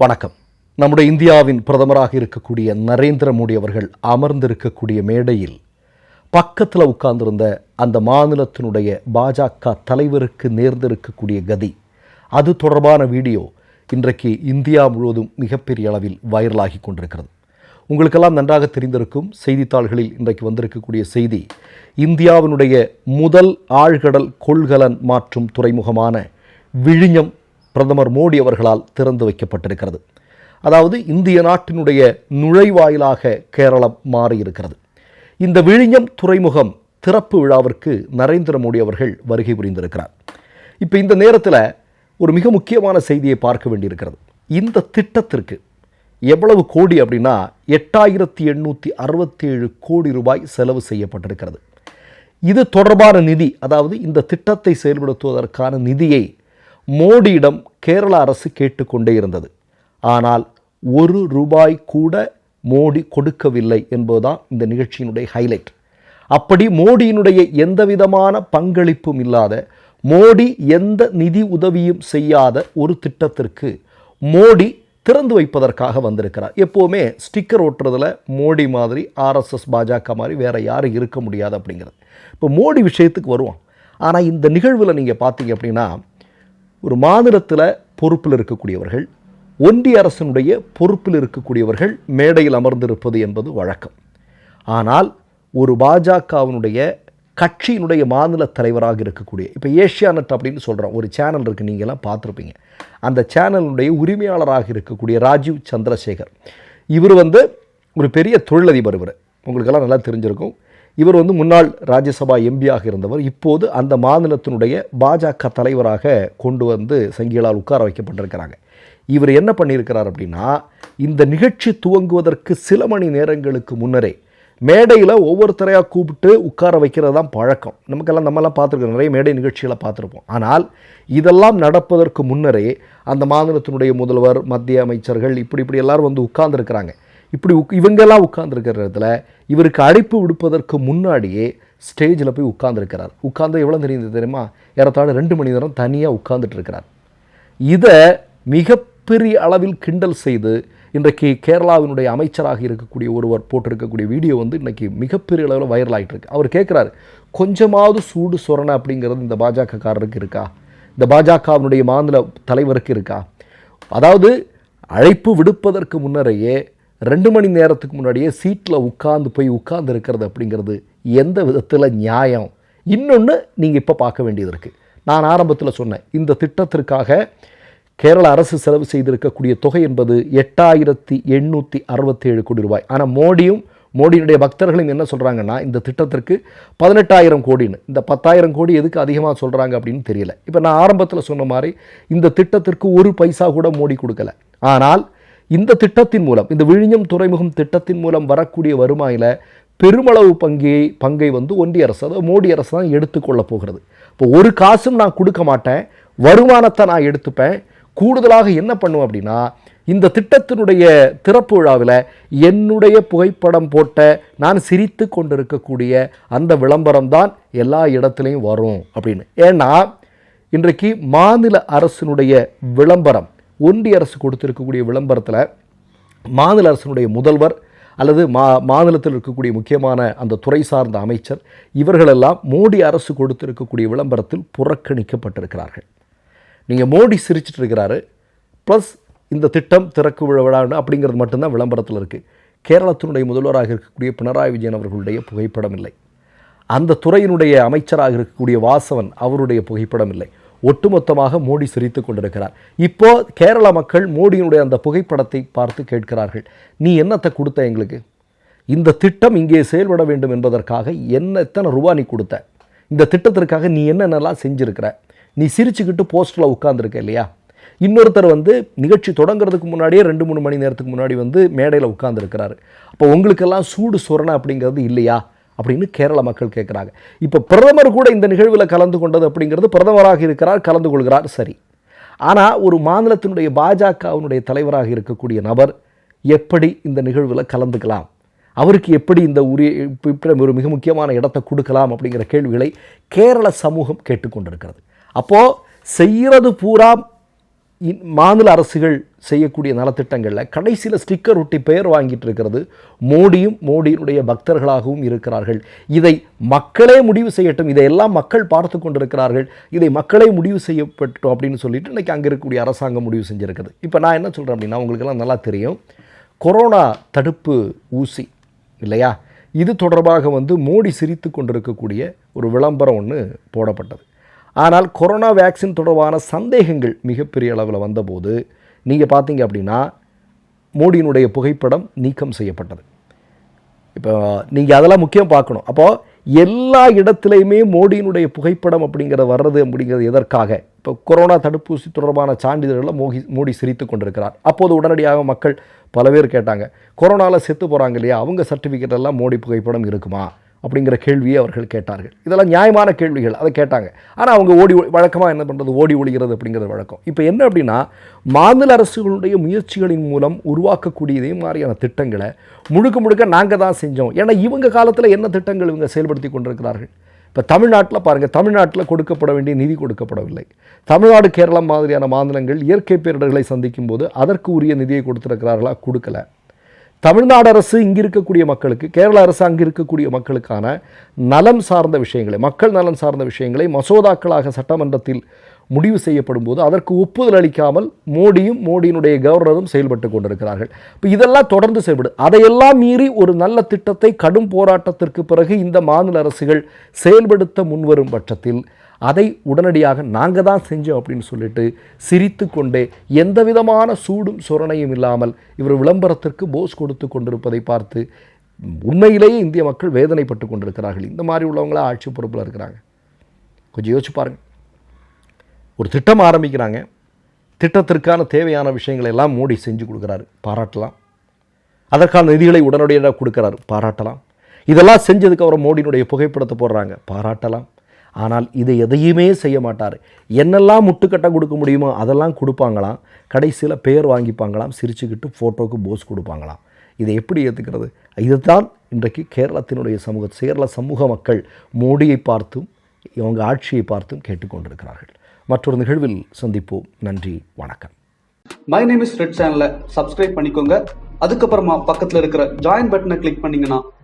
வணக்கம். நம்முடைய இந்தியாவின் பிரதமராக இருக்கக்கூடிய நரேந்திர மோடி அவர்கள் அமர்ந்திருக்கக்கூடிய மேடையில் பக்கத்தில் உட்கார்ந்திருந்த அந்த மாநிலத்தினுடைய பாஜக தலைவருக்கு நேர்ந்திருக்கக்கூடிய கதி அது தொடர்பான வீடியோ இன்றைக்கு இந்தியா முழுவதும் மிகப்பெரிய அளவில் வைரலாகி கொண்டிருக்கிறது. உங்களுக்கெல்லாம் நன்றாக தெரிந்திருக்கும் செய்தித்தாள்களில் இன்றைக்கு வந்திருக்கக்கூடிய செய்தி இந்தியாவினுடைய முதல் ஆழ்கடல் கொள்கலன் மாற்றும் துறைமுகமான விழிஞம் பிரதமர் மோடி அவர்களால் திறந்து வைக்கப்பட்டிருக்கிறது. அதாவது இந்திய நாட்டினுடைய நுழைவாயிலாக கேரளம் மாறியிருக்கிறது. இந்த விழிஞம் துறைமுகம் திறப்பு விழாவிற்கு நரேந்திர மோடி அவர்கள் வருகை புரிந்திருக்கிறார். இப்போ இந்த நேரத்தில் ஒரு மிக முக்கியமான செய்தியை பார்க்க வேண்டியிருக்கிறது. இந்த திட்டத்திற்கு எவ்வளவு கோடி அப்படின்னா எட்டாயிரத்தி எண்ணூற்றி அறுபத்தேழு கோடி ரூபாய் செலவு செய்யப்பட்டிருக்கிறது. இது தொடர்பான நிதி அதாவது இந்த திட்டத்தை செயல்படுத்துவதற்கான நிதியை மோடியிடம் கேரள அரசு கேட்டுக்கொண்டே இருந்தது. ஆனால் ஒரு ரூபாய் கூட மோடி கொடுக்கவில்லை என்பதுதான் இந்த நிகழ்ச்சியினுடைய ஹைலைட் அப்படி மோடியினுடைய எந்த விதமான பங்களிப்பும் இல்லாத மோடி எந்த நிதி உதவியும் செய்யாத ஒரு திட்டத்திற்கு மோடி திறந்து வைப்பதற்காக வந்திருக்கிறார். எப்போவுமே ஸ்டிக்கர் ஓட்டுறதுல மோடி மாதிரி ஆர்எஸ்எஸ் பாஜக மாதிரி வேறு யாரும் இருக்க முடியாது அப்படிங்கிறது. இப்போ மோடி விஷயத்துக்கு வருவோம் ஆனால் இந்த நிகழ்வில் நீங்கள் பார்த்தீங்க அப்படின்னா ஒரு மாநிலத்தில் பொறுப்பில் இருக்கக்கூடியவர்கள் ஒன்றிய அரசினுடைய பொறுப்பில் இருக்கக்கூடியவர்கள் மேடையில் அமர்ந்திருப்பது என்பது வழக்கம். ஆனால் ஒரு பாஜகவினுடைய கட்சியினுடைய மாநில தலைவராக இருக்கக்கூடிய இப்போ ஏஷியானட் அப்படின்னு சொல்கிறோம் ஒரு சேனல் இருக்குது நீங்கள்லாம் பார்த்துருப்பீங்க. அந்த சேனலுடைய உரிமையாளராக இருக்கக்கூடிய ராஜீவ் சந்திரசேகர் இவர் வந்து ஒரு பெரிய தொழிலதிபர் இவர். உங்களுக்கெல்லாம் நல்லா தெரிஞ்சிருக்கும். இவர் வந்து முன்னாள் ராஜ்யசபா எம்பியாக இருந்தவர். இப்போது அந்த மாநிலத்தினுடைய பாஜக தலைவராக கொண்டு வந்து சங்கிகளால் உட்கார வைக்கப்பட்டிருக்கிறாங்க. இவர் என்ன பண்ணியிருக்கிறார் அப்படின்னா இந்த நிகழ்ச்சி துவங்குவதற்கு சில மணி நேரங்களுக்கு முன்னரே மேடையில் ஒவ்வொருத்தரையாக கூப்பிட்டு உட்கார வைக்கிறது தான் பழக்கம். நமக்கெல்லாம் நம்மலாம் பார்த்துருக்கோம். நிறைய மேடை நிகழ்ச்சிகளை பார்த்துருப்போம். ஆனால் இதெல்லாம் நடப்பதற்கு முன்னரே அந்த மாநிலத்தினுடைய முதல்வர் மத்திய அமைச்சர்கள் இப்படி இப்படி எல்லாரும் வந்து உட்கார்ந்துருக்கிறாங்க. இப்படி உக் இவங்கெல்லாம் உட்கார்ந்துருக்கிற இடத்துல இவருக்கு அழைப்பு விடுப்பதற்கு முன்னாடியே ஸ்டேஜில் போய் உட்கார்ந்துருக்கிறார். உட்கார்ந்து எவ்வளோ தெரியுது தெரியுமா? ஏறத்தாழ ரெண்டு மணி நேரம் தனியாக உட்கார்ந்துட்டுருக்கிறார் இதை மிகப்பெரிய அளவில் கிண்டல் செய்து இன்றைக்கு கேரளாவினுடைய அமைச்சராக இருக்கக்கூடிய ஒருவர் போட்டிருக்கக்கூடிய வீடியோ வந்து இன்றைக்கி மிகப்பெரிய அளவில் வைரல் ஆகிட்டு இருக்கு அவர் கேட்குறாரு கொஞ்சமாவது சூடு சொரணை அப்படிங்கிறது இந்த பாஜகக்காரருக்கு இருக்கா? இந்த பாஜகவினுடைய மாநில தலைவருக்கு இருக்கா? அதாவது அழைப்பு விடுப்பதற்கு முன்னரையே ரெண்டு மணி நேரத்துக்கு முன்னாடியே சீட்டில் உட்காந்து போய் உட்கார்ந்து இருக்கிறது அப்படிங்கிறது எந்த விதத்தில் நியாயம்? இன்னொன்று நீங்கள் இப்போ பார்க்க வேண்டியது இருக்குது நான் ஆரம்பத்தில் சொன்னேன் இந்த திட்டத்திற்காக கேரள அரசு செலவு செய்திருக்கக்கூடிய தொகை என்பது எட்டாயிரத்தி எண்ணூற்றி அறுபத்தேழு கோடி ரூபாய். ஆனால் மோடியும் மோடியினுடைய பக்தர்களும் என்ன சொல்கிறாங்கன்னா இந்த திட்டத்திற்கு பதினெட்டாயிரம் கோடின்னு. இந்த பத்தாயிரம் கோடி எதுக்கு அதிகமாக சொல்கிறாங்க அப்படின்னு தெரியல. இப்போ நான் ஆரம்பத்தில் சொன்ன மாதிரி இந்த திட்டத்திற்கு ஒரு பைசா கூட மோடி கொடுக்கல. ஆனால் இந்த திட்டத்தின் மூலம் இந்த விழிஞம் துறைமுகம் திட்டத்தின் மூலம் வரக்கூடிய வருமானில் பெருமளவு பங்கை பங்கை வந்து ஒன்றிய அரசு அதாவது மோடி அரசு தான் எடுத்துக்கொள்ள போகிறது. இப்போ ஒரு காசும் நான் கொடுக்க மாட்டேன் வருமானத்தை நான் எடுத்துப்பேன். கூடுதலாக என்ன பண்ணுவேன் அப்படின்னா இந்த திட்டத்தினுடைய திறப்பு விழாவில் என்னுடைய புகைப்படம் போட்ட நான் சிரித்து கொண்டிருக்கக்கூடிய அந்த விளம்பரம் தான் எல்லா இடத்துலையும் வரும் அப்படின்னு. ஏன்னா இன்றைக்கு மாநில அரசினுடைய விளம்பரம் ஒன்றிய அரசு கொடுத்திருக்கக்கூடிய விளம்பரத்தில் மாநில அரசினுடைய முதல்வர் அல்லது மா மாநிலத்தில் இருக்கக்கூடிய முக்கியமான அந்த துறை சார்ந்த அமைச்சர் இவர்களெல்லாம் மோடி அரசு கொடுத்திருக்கக்கூடிய விளம்பரத்தில் புறக்கணிக்கப்பட்டிருக்கிறார்கள். நீங்கள் மோடி சிரிச்சிட்டு இருக்கிறாரு ப்ளஸ் இந்த திட்டம் திறக்கு விழா விழான்னு அப்படிங்கிறது மட்டும்தான் விளம்பரத்தில் இருக்குது கேரளத்தினுடைய முதல்வராக இருக்கக்கூடிய பினராயி விஜயன் அவர்களுடைய புகைப்படம் இல்லை. அந்த துறையினுடைய அமைச்சராக இருக்கக்கூடிய வாசவன் அவருடைய புகைப்படம் இல்லை. ஒட்டுமொத்தமாக மோடி சிரித்து கொண்டிருக்கிறார். இப்போ கேரள மக்கள் மோடியினுடைய அந்த புகைப்படத்தை பார்த்து கேட்கிறார்கள். நீ என்னத்தை கொடுத்த எங்களுக்கு? இந்த திட்டம் இங்கே செயல்பட வேண்டும் என்பதற்காக என்ன எத்தனை ரூபா நீ கொடுத்த? இந்த திட்டத்திற்காக நீ என்னென்னலாம் செஞ்சுருக்கிற? நீ சிரிச்சுக்கிட்டு போஸ்டரில் உட்காந்துருக்க இல்லையா? இன்னொருத்தர் வந்து நிகழ்ச்சி தொடங்குறதுக்கு முன்னாடியே ரெண்டு மூணு மணி நேரத்துக்கு முன்னாடி வந்து மேடையில் உட்காந்துருக்கிறாரு அப்போ உங்களுக்கெல்லாம் சூடு சொரணை அப்படிங்கிறது இல்லையா? அப்படின்னு கேரள மக்கள் கேட்குறாங்க. இப்போ பிரதமர் கூட இந்த நிகழ்வில் கலந்து கொண்டது அப்படிங்கிறது பிரதமராக இருக்கிறார் கலந்து கொள்கிறார் சரி. ஆனால் ஒரு மாநிலத்தினுடைய பாஜகவினுடைய தலைவராக இருக்கக்கூடிய நபர் எப்படி இந்த நிகழ்வில் கலந்துக்கலாம்? அவருக்கு எப்படி இந்த உரிய ஒரு மிக முக்கியமான இடத்தை கொடுக்கலாம் அப்படிங்கிற கேள்விகளை கேரள சமூகம் கேட்டுக்கொண்டிருக்கிறது. அப்போது செய்கிறது பூரா மாநில அரசுகள் செய்யக்கூடிய நலத்திட்டங்களில் கடைசியில் ஸ்டிக்கர் ஒட்டி பெயர் வாங்கிட்டு இருக்கிறது மோடியும் மோடியினுடைய பக்தர்களாகவும் இருக்கிறார்கள். இதை மக்களே முடிவு செய்யட்டும். இதையெல்லாம் மக்கள் பார்த்து கொண்டிருக்கிறார்கள். இதை மக்களே முடிவு செய்யப்பட்டோம் அப்படின்னு சொல்லிட்டு இன்றைக்கி அங்கே இருக்கக்கூடிய அரசாங்கம் முடிவு செஞ்சுருக்குது. இப்போ நான் என்ன சொல்கிறேன் அப்படின்னா உங்களுக்கெல்லாம் நல்லா தெரியும். கொரோனா தடுப்பு ஊசி இல்லையா? இது தொடர்பாக வந்து மோடி சிரித்து கொண்டிருக்கக்கூடிய ஒரு விளம்பரம் ஒன்று போடப்பட்டது. ஆனால் கொரோனா வேக்சின் தொடர்பான சந்தேகங்கள் மிகப்பெரிய அளவில் வந்தபோது நீங்கள் பார்த்தீங்க அப்படின்னா மோடியினுடைய புகைப்படம் நீக்கம் செய்யப்பட்டது. இப்போ நீங்கள் அதெல்லாம் முக்கியம் பார்க்கணும். அப்போது எல்லா இடத்துலையுமே மோடியினுடைய புகைப்படம் அப்படிங்கிறது வர்றது அப்படிங்கிறது எதற்காக? இப்போ கொரோனா தடுப்பூசி தொடர்பான சான்றிதழ்களை மோகி மோடி சிரித்து கொண்டிருக்கிறார். அப்போது உடனடியாக மக்கள் பல பேர் கேட்டாங்க கொரோனாவில் செத்து போகிறாங்க இல்லையா? அவங்க சர்டிஃபிகேட் எல்லாம் மோடி புகைப்படம் இருக்குமா? அப்படிங்கிற கேள்வியை அவர்கள் கேட்டார்கள். இதெல்லாம் நியாயமான கேள்விகள் அதை கேட்டாங்க. ஆனால் அவங்க ஓடி வழக்கமாக என்ன பண்ணுறது ஓடி ஒழிகிறது அப்படிங்கிறது வழக்கம். இப்போ என்ன அப்படின்னா மாநில அரசுகளுடைய முயற்சிகளின் மூலம் உருவாக்கக்கூடிய இதே மாதிரியான திட்டங்களை முழுக்க முழுக்க நாங்கள் தான் செஞ்சோம். ஏன்னா இவங்க காலத்தில் என்ன திட்டங்கள் இவங்க செயல்படுத்தி கொண்டிருக்கிறார்கள்? இப்போ தமிழ்நாட்டில் பாருங்கள் தமிழ்நாட்டில் கொடுக்கப்பட வேண்டிய நிதி கொடுக்கப்படவில்லை. தமிழ்நாடு கேரளம் மாதிரியான மாநிலங்கள் இயற்கை பேரிடர்களை சந்திக்கும் போது அதற்கு உரிய நிதியை கொடுத்துருக்கிறார்களா? கொடுக்கல. தமிழ்நாடு அரசு இங்கே இருக்கக்கூடிய மக்களுக்கு கேரள அரசு அங்கே இருக்கக்கூடிய மக்களுக்கான நலம் சார்ந்த விஷயங்களை மக்கள் நலன் சார்ந்த விஷயங்களை மசோதாக்களாக சட்டமன்றத்தில் முடிவு செய்யப்படும் போது அதற்கு ஒப்புதல் அளிக்காமல் மோடியும் மோடியினுடைய கவர்னரும் செயல்பட்டு கொண்டிருக்கிறார்கள். இப்போ இதெல்லாம் தொடர்ந்து செயல்படும் அதையெல்லாம் மீறி ஒரு நல்ல திட்டத்தை கடும் போராட்டத்திற்கு பிறகு இந்த மாநில அரசுகள் செயல்படுத்த முன்வரும் பட்சத்தில் அதை உடனடியாக நாங்கள் தான் செஞ்சோம் அப்படின்னு சொல்லிட்டு சிரித்து கொண்டே எந்த விதமான சூடும் சுரணையும் இல்லாமல் இவர் விளம்பரத்திற்கு போஸ் கொடுத்து கொண்டிருப்பதை பார்த்து உண்மையிலேயே இந்திய மக்கள் வேதனைப்பட்டு கொண்டிருக்கிறார்கள். இந்த மாதிரி உள்ளவங்களா ஆட்சி பொறுப்பில் இருக்கிறாங்க. கொஞ்சம் யோசிச்சு பாருங்கள் ஒரு திட்டம் ஆரம்பிக்கிறாங்க. திட்டத்திற்கான தேவையான விஷயங்களை எல்லாம் மோடி செஞ்சு கொடுக்குறாரு. பாராட்டலாம். அதற்கான நிதிகளை உடனடியாக கொடுக்குறாரு. பாராட்டலாம். இதெல்லாம் செஞ்சதுக்கு அப்புறம் மோடியினுடைய புகைப்படத்தை போடுறாங்க. பாராட்டலாம். ஆனால் இதை எதையுமே செய்ய மாட்டார். என்னெல்லாம் முட்டுக்கட்டை கொடுக்க முடியுமோ அதெல்லாம் கொடுப்பாங்களாம். கடைசியில் பெயர் வாங்கிப்பாங்களாம். சிரிச்சுக்கிட்டு ஃபோட்டோவுக்கு போஸ் கொடுப்பாங்களாம். இதை எப்படி ஏற்றுக்கிறது இதுதான் இன்றைக்கு கேரளத்தினுடைய சமூக கேரள சமூக மக்கள் மோடியை பார்த்தும் இவங்க ஆட்சியை பார்த்தும் கேட்டுக்கொண்டிருக்கிறார்கள். மற்றொரு நிகழ்வில் சந்திப்போம். நன்றி வணக்கம். மை நேம் இஸ் ரெட் சேனலை சப்ஸ்கிரைப் பண்ணிக்கோங்க. அதுக்கப்புறமா பக்கத்தில் இருக்கிற ஜாயின் பட்டனை கிளிக் பண்ணிங்கன்னா